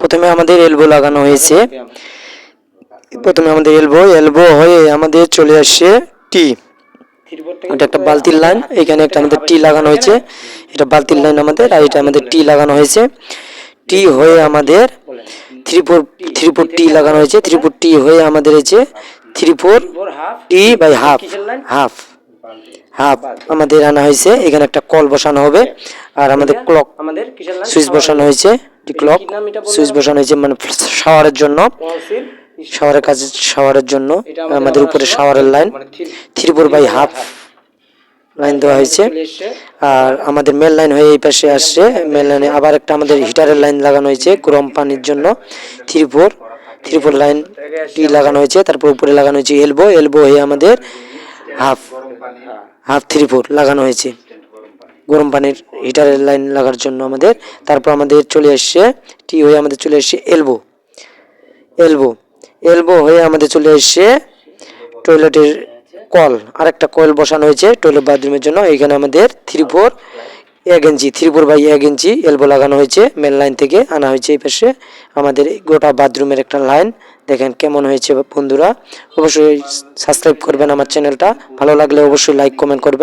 প্রথমে আমাদের এলবো লাগানো হয়েছে। প্রথমে আমাদের এলবো এলবো হয়ে আমাদের চলে আসছে টি এটা একটা বালতির লাইন এখানে একটা আমাদের টি লাগানো হয়েছে। এটা বালতির লাইন আমাদের আর এটা আমাদের টি লাগানো হয়েছে। টি হয়ে আমাদের three four three four tee লাগানো হয়েছে। থ্রি ফোর টি হয়ে আমাদের হয়েছে three four tee by half half half আমাদের আনা হয়েছে। এখানে একটা কল বসানো হবে আর আমাদের ক্লক আমাদের সুইচ বসানো হয়েছে। ক্লক কি নাম এটা বললে সুইচ বসানো হয়েছে মানে শাওয়ারের জন্য। শাওয়ারের কাজে শাওয়ারের জন্য আমাদের উপরে শাওয়ারের line three three four by half line দেওয়া হয়েছে। আর আমাদের মেল লাইন হয়ে এই পাশে আসছে। মেল লাইনে আবার একটা আমাদের হিটারের লাইন লাগানো হয়েছে গরম পানির জন্য। Three four three four line tee লাগানো হয়েছে তারপর উপরে লাগানো হয়েছে এলবো এলবো হয়ে আমাদের হাফ হাফ থ্রি ফোর লাগানো হয়েছে। গরম পানির হিটারের লাইন লাগার জন্য আমাদের। তারপর আমাদের চলে এসছে টি হয়ে আমাদের চলে এসছে এলবো এলবো এলবো হয়ে আমাদের চলে এসছে টয়লেটের কল। আরেকটা কয়েল বসানো হয়েছে টয়লেট বাথরুমের জন্য। এখানে আমাদের থ্রি ফোর এক ইঞ্চি থ্রি ফোর বাই এক ইঞ্চি এলবো লাগানো হয়েছে। মেন লাইন থেকে আনা হয়েছে এই পাশে। আমাদের গোটা বাথরুমের একটা লাইন দেখেন কেমন হয়েছে বন্ধুরা। অবশ্যই সাবস্ক্রাইব করবেন আমার চ্যানেলটা ভালো লাগলে অবশ্যই লাইক কমেন্ট করবেন।